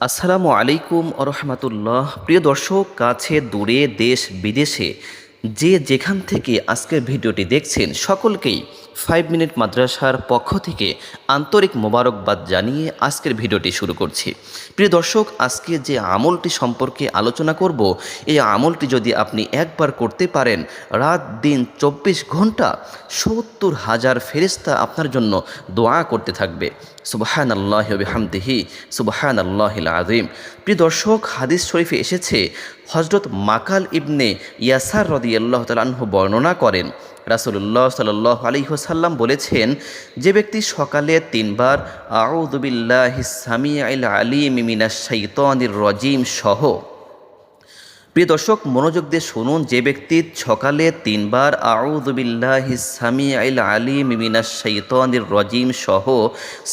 আসসালামু আলাইকুম আরহামাতুল্লাহ প্রিয় দর্শক কাছে দূরে দেশ বিদেশে যে যেখান থেকে আজকের ভিডিওটি দেখছেন সকলকেই ফাইভ মিনিট মাদ্রাসার পক্ষ থেকে আন্তরিক মোবারকবাদ জানিয়ে আজকের ভিডিওটি শুরু করছি। প্রিয় দর্শক, আজকে যে আমলটি সম্পর্কে আলোচনা করব, এই আমলটি যদি আপনি একবার করতে পারেন, রাত দিন চব্বিশ ঘণ্টা সত্তর হাজার ফেরিস্তা আপনার জন্য দোয়া করতে থাকবে। সুবাহান আল্লাহ হামদিহি সুবাহান আল্লাহ আজিম প্রিয় দর্শক, হাদিস শরীফে এসেছে হজরত মাকাল ইবনে ইয়াসার রদি আল্লাহ তালাহ বর্ণনা করেন। রাসুল্লাহ সাল আলিহসাল্লাম বলেছেন, যে ব্যক্তি সকালে তিনবার আউদুবিল্লাহ সামি আল আলী মিমিনা শৈতানির রজিম সহ প্রিয় দর্শক, মনোযোগ দিয়ে শুনুন, যে ব্যক্তি সকালে তিনবার আউদুবিল্লাহ সামি আল মিমিনা শৈতানির রজিম সহ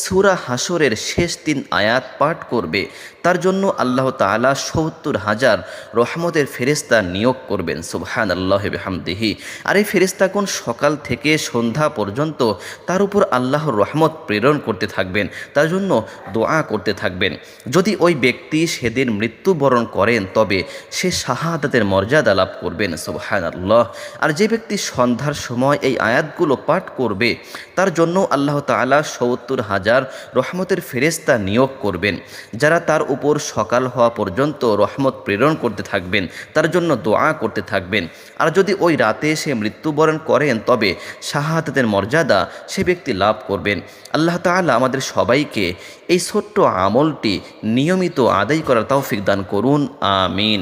সুরা হাসরের শেষ তিন আয়াত পাঠ করবে, তার জন্য আল্লাহ তালা সত্তর হাজার রহমতের ফেরিস্তা নিয়োগ করবেন। সুবহান আল্লাহ হামদিহি আর এই ফেরিস্তা কোন সকাল থেকে সন্ধ্যা পর্যন্ত তার উপর আল্লাহর রহমত প্রেরণ করতে থাকবেন, তার জন্য দোয়া করতে থাকবেন। যদি ওই ব্যক্তি সেদিন মৃত্যুবরণ করেন, তবে সে শাহাদাতের মর্যাদা লাভ করবেন সুবহান আল্লাহ আর যে ব্যক্তি সন্ধ্যার সময় এই আয়াতগুলো পাঠ করবে, তার জন্য আল্লাহ তালা সত্তর হাজার রহমতের ফেরেস্তা নিয়োগ করবেন। যারা তার উপর সকাল হওয়া পর্যন্ত রহমত প্রেরণ করতে থাকবেন, তার জন্য দোয়া করতে থাকবেন। আর যদি ওই রাতে সে মৃত্যুবরণ করেন, তবে শাহাদাতের মর্যাদা সে ব্যক্তি লাভ করবেন। আল্লাহ তাআলা আমাদের সবাইকে এই ছোট্ট আমলটি নিয়মিত আদায় করার তৌফিক দান করুন, আমিন।